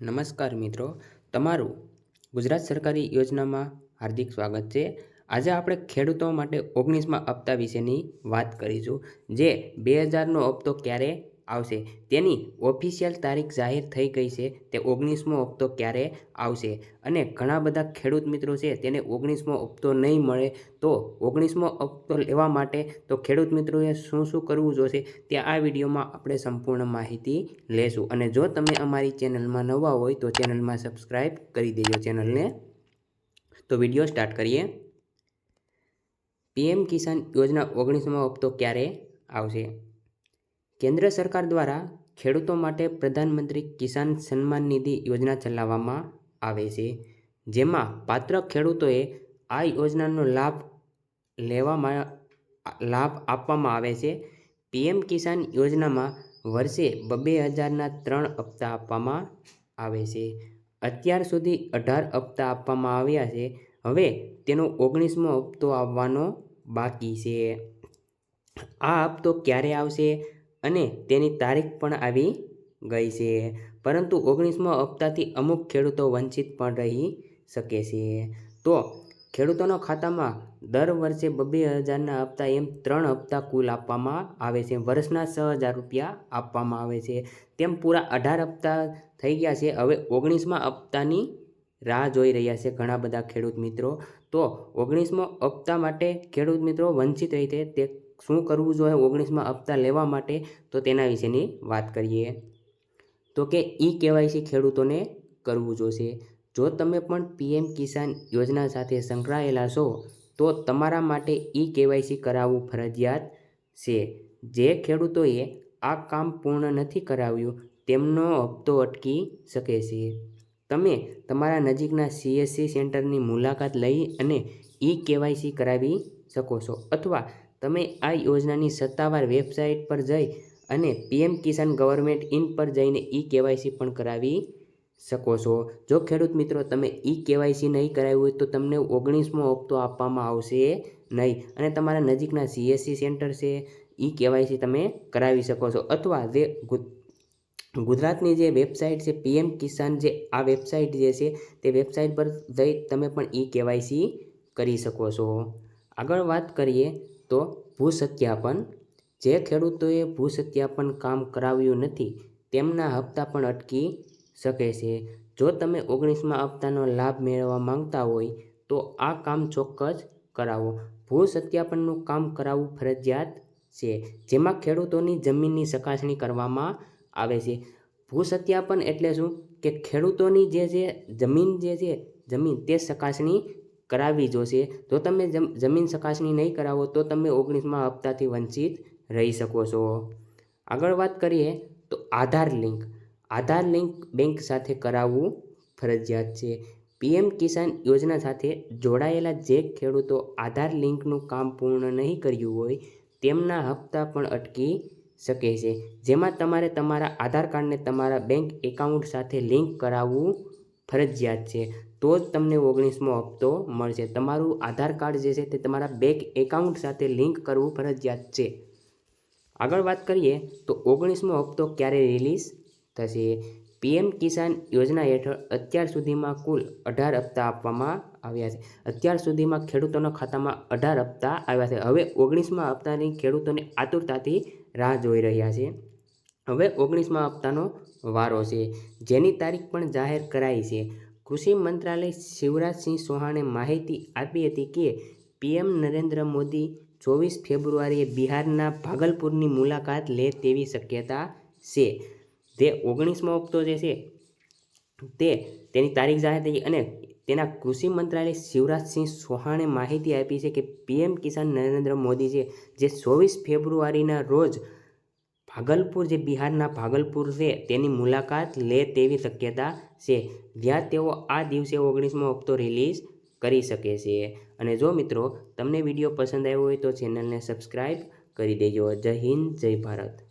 નમસ્કાર મિત્રો, તમારું ગુજરાત સરકારી યોજનામાં હાર્દિક સ્વાગત છે. આજે આપણે ખેડૂતો માટે ઓગણીસમાં હપ્તા વિશેની વાત કરીશું, જે બે હજારનો હપ્તો ક્યારે આવશે. તેની ઓફિશિયલ તારીખ જાહેર થઈ ગઈ છે. તે ઓગણીસમો હપ્તો ક્યારે આવશે? અને ઘણા બધા ખેડૂત મિત્રો છે, તેને ઓગણીસમો હપ્તો નહીં મળે તો ઓગણીસમો હપ્તો લેવા માટે તો ખેડૂત મિત્રોએ શું શું કરવું જોશે તે આ વિડીયોમાં આપણે સંપૂર્ણ માહિતી લેશું. અને જો તમે અમારી ચેનલમાં નવા હોય તો ચેનલમાં સબસ્ક્રાઈબ કરી દેજો ચેનલને. તો વીડિયો સ્ટાર્ટ કરીએ. પીએમ કિસાન યોજના ઓગણીસમો હપ્તો ક્યારે આવશે? કેન્દ્ર સરકાર દ્વારા ખેડૂતો માટે પ્રધાનમંત્રી કિસાન સન્માન નિધિ યોજના ચલાવવામાં આવે છે, જેમાં પાત્ર ખેડૂતોએ આ યોજનાનો લાભ લેવામાં, લાભ આપવામાં આવે છે. પીએમ કિસાન યોજનામાં વર્ષે બબે હજારના ત્રણ હપ્તા આપવામાં આવે છે. અત્યાર સુધી અઢાર હપ્તા આપવામાં આવ્યા છે. હવે તેનો ઓગણીસમો હપ્તો આવવાનો બાકી છે. આ હપ્તો ક્યારે આવશે? અને તેની તારીખ પણ આવી ગઈ છે. પરંતુ ઓગણીસમો હપ્તાથી અમુક ખેડૂતો વંચિત પણ રહી શકે છે. તો ખેડૂતોના ખાતામાં દર વર્ષે બબ્બે હજારના હપ્તા એમ ત્રણ હપ્તા કુલ આપવામાં આવે છે. વર્ષના છ હજાર રૂપિયા આપવામાં આવે છે. તેમ પૂરા અઢાર હપ્તા થઈ ગયા છે. હવે ઓગણીસમાં હપ્તાની રાહ જોઈ રહ્યા છે ઘણા બધા ખેડૂત મિત્રો. તો ઓગણીસમો હપ્તા માટે ખેડૂત મિત્રો વંચિત રહી તે શું કરવું જોઈએ ઓગણીસમાં હપ્તા લેવા માટે? તો તેના વિશેની વાત કરીએ. તો કે ઈ કેવાયસી ખેડૂતોને કરવું જોશે. જો તમે પણ પીએમ કિસાન યોજના સાથે સંકળાયેલા છો, તો તમારા માટે ઈ કેવાયસી કરાવવું ફરજિયાત છે. જે ખેડૂતોએ આ કામ પૂર્ણ નથી કરાવ્યું, તેમનો હપ્તો અટકી શકે છે. તમે તમારા નજીકના સીએસસી સેન્ટરની મુલાકાત લઈ અને ઈ કેવાયસી કરાવી શકો છો. અથવા તમે આ યોજનાની સત્તાવાર વેબસાઇટ પર જઈ અને પીએમ કિસાન ગવર્મેન્ટ ઇન પર જઈને ઈ કેવાયસી પણ કરાવી શકો છો. જો ખેડૂત મિત્રો તમે ઈ કેવાયસી નહીં કરાવ્યું હોય તો તમને ઓગણીસમો હપ્તો આપવામાં આવશે નહીં અને તમારા નજીકના સીએસસી સેન્ટર છે ઈ કેવાયસી તમે કરાવી શકો છો. અથવા જે ગુજરાતની જે વેબસાઇટ છે, પીએમ કિસાન જે આ વેબસાઇટ જે છે, તે વેબસાઇટ પર જઈ તમે પણ ઈ કેવાયસી કરી શકો છો. આગળ વાત કરીએ તો ભૂ સત્યાપન જે ખેડૂતોએ ભૂ સત્યાપન કામ કરાવ્યું નથી, તેમના હપ્તા પણ અટકી શકે છે. જો તમે ઓગણીસમાં હપ્તાનો લાભ મેળવવા માંગતા હોય, તો આ કામ ચોક્કસ કરાવો. ભૂ સત્યાપનનું કામ કરાવવું ફરજિયાત છે, જેમાં ખેડૂતોની જમીનની ચકાસણી કરવામાં આવે છે. ભૂ સત્યાપન એટલે શું? કે ખેડૂતોની જે જે જમીન જે છે, જમીન તે ચકાસણી કરાવવી જોશે. જો તમે જમીન ચકાસણી નહીં કરાવો, તો તમે ઓગણીસમાં હપ્તાથી વંચિત રહી શકો છો. આગળ વાત કરીએ તો Aadhaar link. Aadhaar link bank સાથે કરાવવું ફરજિયાત છે. પીએમ કિસાન યોજના સાથે જોડાયેલા જે ખેડૂતો આધાર લિંકનું કામ પૂર્ણ નહીં કર્યું હોય, તેમના હપ્તા પણ અટકી શકે છે. જેમાં તમારે તમારા આધાર કાર્ડને તમારા બેંક એકાઉન્ટ સાથે લિંક કરાવવું ફરજિયાત છે. તો જ તમને ઓગણીસમો હપ્તો મળશે. તમારું આધાર કાર્ડ જે છે તે તમારા બેંક એકાઉન્ટ સાથે લિંક કરવું ફરજિયાત છે. આગળ વાત કરીએ તો ઓગણીસમો હપ્તો ક્યારે રિલીઝ થશે? પીએમ કિસાન યોજના હેઠળ અત્યાર સુધીમાં કુલ અઢાર હપ્તા આપવામાં આવ્યા છે. અત્યાર સુધીમાં ખેડૂતોના ખાતામાં અઢાર હપ્તા આવ્યા છે. હવે ઓગણીસમાં હપ્તાની ખેડૂતોને આતુરતાથી રાહ જોઈ રહ્યા છે. હવે ઓગણીસમાં હપ્તાનો વારો છે. જેની તારીખ પણ જાહેર કરાઈ છે. કૃષિ મંત્રાલય શિવરાજસિંહ ચૌહાણે માહિતી આપી હતી કે, પીએમ નરેન્દ્ર મોદી ચોવીસ ફેબ્રુઆરીએ બિહારના ભાગલપુરની મુલાકાત લે તેવી શક્યતા છે. તે ઓગણીસમો હપ્તો જે છે, તે તેની તારીખ જાહેર થઈ અને તેના કૃષિ મંત્રાલય શિવરાજસિંહ ચૌહાણે માહિતી આપી છે કે, પીએમ કિસાન નરેન્દ્ર મોદી છે, જે ચોવીસ ફેબ્રુઆરીના રોજ ભાગલપુર જે બિહારના ભાગલપુર છે, તેની મુલાકાત લે તેવી શક્યતા છે. જ્યાં તેઓ આ દિવસે ઓગણીસમો હપ્તો રિલીઝ કરી શકે છે. અને જો મિત્રો, તમને વીડિયો પસંદ આવ્યો હોય તો ચેનલને સબસ્ક્રાઈબ કરી દેજો. જય હિન્દ, જય ભારત.